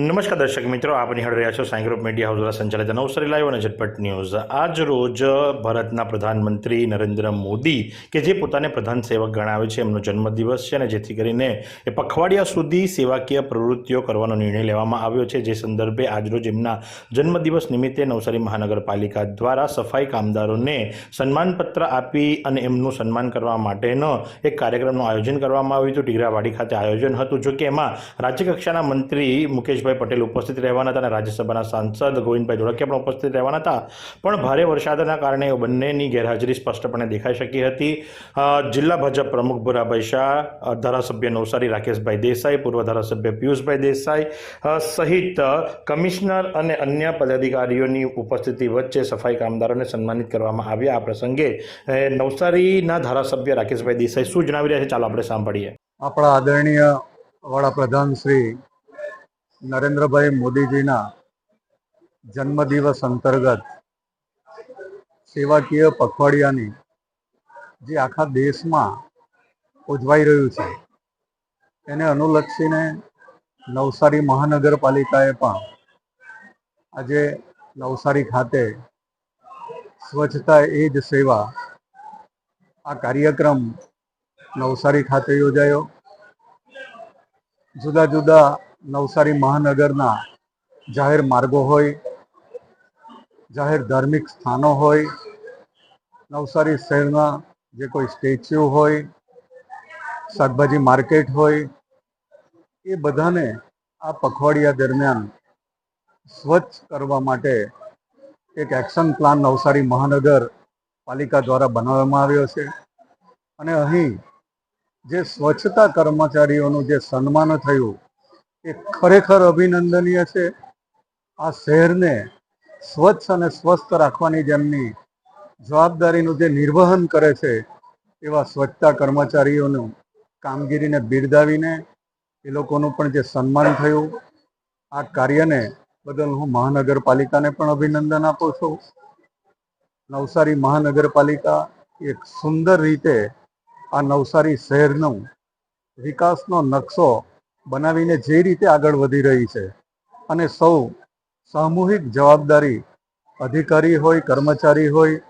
નમસ્કાર દર્શક મિત્રો, આપ નિહાળી રહ્યા છો સાંઈ ગ્રુપ મીડિયા હાઉસ દ્વારા સંચાલિત નવસારી લાઈવ અને ઝટપટ ન્યૂઝ. આજ રોજ ભારતના પ્રધાનમંત્રી નરેન્દ્ર મોદી, કે જે પોતાને પ્રધાન સેવક ગણાવે છે, એમનો જન્મદિવસ છે અને જેથી કરીને એ પખવાડિયા સુધી સેવાકીય પ્રવૃત્તિઓ કરવાનો નિર્ણય લેવામાં આવ્યો છે. જે સંદર્ભે આજરોજ એમના જન્મદિવસ નિમિત્તે નવસારી મહાનગરપાલિકા દ્વારા સફાઈ કામદારોને સન્માનપત્ર આપી અને એમનું સન્માન કરવા માટેનો એક કાર્યક્રમનું આયોજન કરવામાં આવ્યું હતું. ટીગરાવાડી ખાતે આયોજન હતું જોકે એમાં રાજ્યકક્ષાના મંત્રી મુકેશભાઈ પટેલ ઉપસ્થિત રહેવાના હતા અને રાજ્યસભાના સાંસદ ગોવિંદભાઈ ધોળકિયા પણ ઉપસ્થિત રહેવાના હતા. પણ ભારે વરસાદના કારણે બંનેની ગેરહાજરી સ્પષ્ટપણે દેખાઈ શકી હતી. જિલ્લા ભાજપ પ્રમુખ ભુરાભાઈ શાહ ધારાસભ્ય નવસારી રાકેશભાઈ દેસાઈ, પૂર્વ ધારાસભ્ય પિયુષભાઈ દેસાઈ સહિત કમિશનર અને અન્ય પદાધિકારીઓની ઉપસ્થિતિ વચ્ચે સફાઈ કામદારોને સન્માનિત કરવામાં આવ્યા. આ પ્રસંગે નવસારીના ધારાસભ્ય રાકેશભાઈ દેસાઈ શું જણાવી રહ્યા છે? ચાલો આપણે સાંભળીએ. આપણા આદરણીય વડાપ્રધાન શ્રી નરેન્દ્રભાઈ મોદીજીના જન્મદિવસ અંતર્ગત સેવાકીય પખવાડિયાની જે આખા દેશમાં ઉજવાઈ રહ્યું છે, એને અનુલક્ષીને નવસારી મહાનગરપાલિકાએ પણ આજે નવસારી ખાતે સ્વચ્છતા એ જ સેવા આ કાર્યક્રમ નવસારી ખાતે યોજાયો. જુદા જુદા નવસારી મહાનગરના જાહેર માર્ગો હોય, જાહેર ધાર્મિક સ્થાનો હોય, નવસારી શહેરના જે કોઈ સ્ટેચ્યુ હોય, શાકભાજી માર્કેટ હોય, એ બધાને આ પખવાડિયા દરમિયાન સ્વચ્છ કરવા માટે એક એક્શન પ્લાન નવસારી મહાનગર પાલિકા દ્વારા બનાવવામાં આવ્યો છે. અને અહીં જે સ્વચ્છતા કર્મચારીઓનું જે સન્માન થયું એ ખરેખર અભિનંદનીય છે. આ શહેરને સ્વચ્છ અને સ્વસ્થ રાખવાની જેમની જવાબદારીનું જે નિર્વહન કરે છે, એવા સ્વચ્છતા કર્મચારીઓનું કામગીરીને બિરદાવીને એ લોકોનું પણ જે સન્માન થયું, આ કાર્યને બદલ હું મહાનગરપાલિકાને પણ અભિનંદન આપું છું. નવસારી મહાનગરપાલિકા એક સુંદર રીતે આ નવસારી શહેરનું વિકાસનો નકશો બનાવીને જે રીતે આગળ વધી રહી છે. અને સૌ સામૂહિક જવાબદારી અધિકારી હોય, કર્મચારી હોય,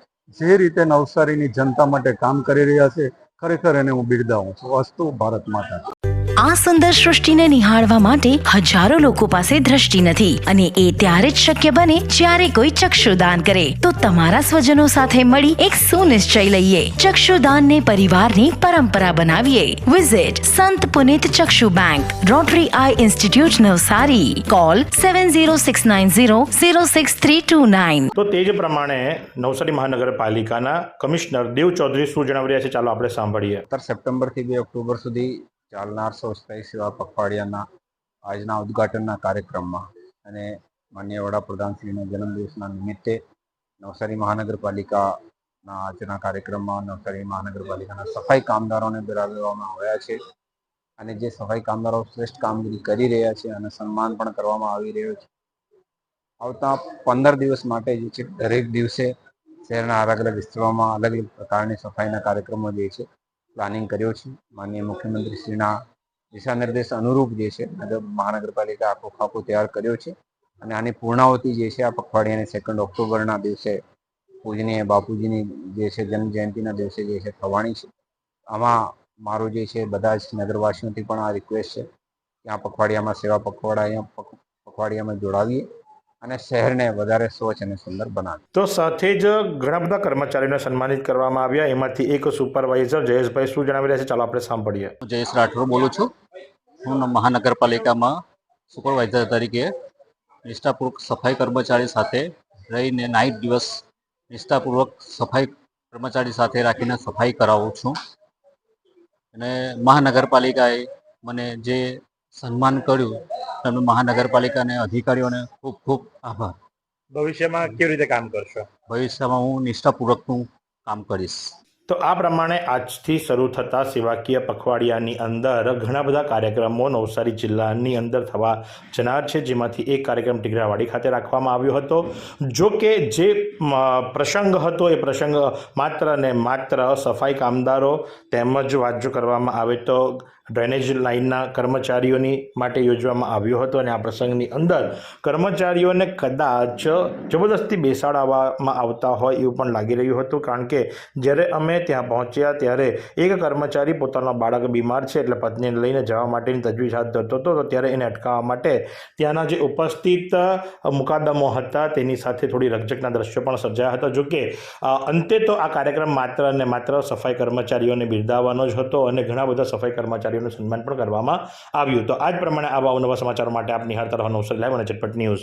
જે રીતે નવસારીની જનતા માટે કામ કરી રહ્યા છે, ખરેખર એને હું બિરદાવું છું. અસ્તુ ભારત માતા આ સુંદર સૃષ્ટિને નિહાળવા માટે હજારો લોકો પાસે દ્રષ્ટિ નથી અને એ ત્યારે જ શક્ય બને જ્યારે કોઈ ચક્ષુદાન કરે. તો તમારા સ્વજનો સાથે મળી એક સુનિશ્ચય લઈએ. ચક્ષુદાનને પરિવારની પરંપરા બનાવીએ. Visit Sant Punit Chakshu bank Rotary eye institute Navsari. Call seven zero six nine zero zero six three two nine તો તે જ પ્રમાણે નવસારી મહાનગરપાલિકાના કમિશનર દેવ ચૌધરી શું જણાવી રહ્યા છે? ચાલો આપણે સાંભળીએ. સત્તર સપ્ટેમ્બરથી બે ઓક્ટોબર સુધી ચાલનાર સ્વચ્છતા સેવા પખવાડિયાના આજના ઉદ્ઘાટનના કાર્યક્રમમાં અને માન્ય વડાપ્રધાનશ્રીના જન્મદિવસના નિમિત્તે નવસારી મહાનગરપાલિકાના આજના કાર્યક્રમમાં નવસારી મહાનગરપાલિકાના સફાઈ કામદારોને બિરાદવામાં આવ્યા છે અને જે સફાઈ કામદારો શ્રેષ્ઠ કામગીરી કરી રહ્યા છે અને સન્માન પણ કરવામાં આવી રહ્યો છે. આવતા પંદર દિવસ માટે જે છે, દરેક દિવસે શહેરના અલગ અલગ વિસ્તારોમાં અલગ અલગ પ્રકારની સફાઈના કાર્યક્રમો જે છે પ્લાનિંગ કર્યો છે. માનનીય મુખ્યમંત્રીશ્રીના દિશા નિર્દેશ અનુરૂપ જે છે નગર મહાનગરપાલિકા આખો ખાકો તૈયાર કર્યો છે અને આની પૂર્ણાવતી જે છે, આ પખવાડિયાની સેકન્ડ ઓક્ટોબરના દિવસે પૂજનીય બાપુજીની જે છે, જન્મજયંતિના દિવસે જે છે, થવાની છે. આમાં મારું જે છે, બધા જ નગરવાસીઓથી પણ આ રિક્વેસ્ટ છે કે આ પખવાડિયામાં સેવા પખવાડિયા પખવાડિયામાં જોડાવીએ. અને શહેરને વધારે સ્વચ્છ અને સુંદર બનાવે. તો સાથે જ ઘણા બધા કર્મચારીઓને સન્માનિત કરવામાં આવ્યા. એમાંથી એક સુપરવાઇઝર જયેશભાઈ શું જણાવી રહ્યા છે? ચાલો આપણે સાંભળીએ. હું જયેશ રાઠોડ બોલું છું. હું મહાનગરપાલિકામાં સુપરવાઇઝર તરીકે નિષ્ઠાપૂર્વક સફાઈ કર્મચારી સાથે રહીને નાઇટ દિવસ નિષ્ઠાપૂર્વક સફાઈ કર્મચારી સાથે રાખીને સફાઈ કરાવું છું. અને મહાનગરપાલિકાએ મને જે સન્માન કર્યું એમનું મહાનગરપાલિકાને અધિકારીઓને ખૂબ ખૂબ આભાર. ભવિષ્યમાં કેવી રીતે કામ કરશો? ભવિષ્યમાં હું નિષ્ઠાપૂર્વકનું કામ કરીશ. તો આ પ્રમાણે આજથી શરૂ થતા સેવાકીય પખવાડિયાની અંદર ઘણા બધા કાર્યક્રમો નવસારી જિલ્લાની અંદર થવા જનાર છે જેમાંથી એક કાર્યક્રમ ટીગરાવાડી ખાતે રાખવામાં આવ્યો હતો. જો કે જે પ્રસંગ હતો એ પ્રસંગ માત્ર ને માત્ર સફાઈ કામદારો તેમજ વાજો કરવામાં આવે તો ડ્રેનેજ લાઇનના કર્મચારીઓની માટે યોજવામાં આવ્યો હતો અને આ પ્રસંગની અંદર કર્મચારીઓને કદાચ જબરદસ્તી બેસાડવામાં આવતા હોય એવું પણ લાગી રહ્યું હતું. કારણ કે જ્યારે અમે ત્યાં પહોંચ્યા ત્યારે એક કર્મચારી પોતાનો બાળક બીમાર છે એટલે પત્નીને લઈને જવા માટેની તજવીજ હાથ ધરતો હતો, તો ત્યારે એને અટકાવવા માટે ત્યાંના જે ઉપસ્થિત મુકાદમો હતા તેની સાથે થોડી રકઝકના દ્રશ્યો પણ સર્જાયા હતા. જોકે અંતે તો આ કાર્યક્રમ માત્ર અને માત્ર સફાઈ કર્મચારીઓને બિરદાવવાનો જ હતો અને ઘણા બધા સફાઈ કર્મચારીઓનું સન્માન પણ કરવામાં આવ્યું. તો આ જ પ્રમાણે આવા અવનવા સમાચારો માટે આપ નિહાળતા રહો અવસર લાઈવ અને ઝટપટ ન્યૂઝ.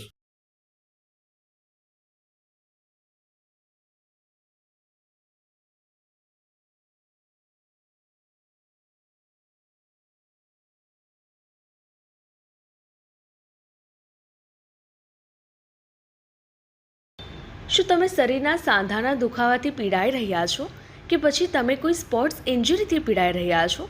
શું તમે શરીરના સાંધાના દુખાવાથી પીડાઈ રહ્યા છો? કે પછી તમે કોઈ સ્પોર્ટ્સ ઇન્જરીથી પીડાઈ રહ્યા છો?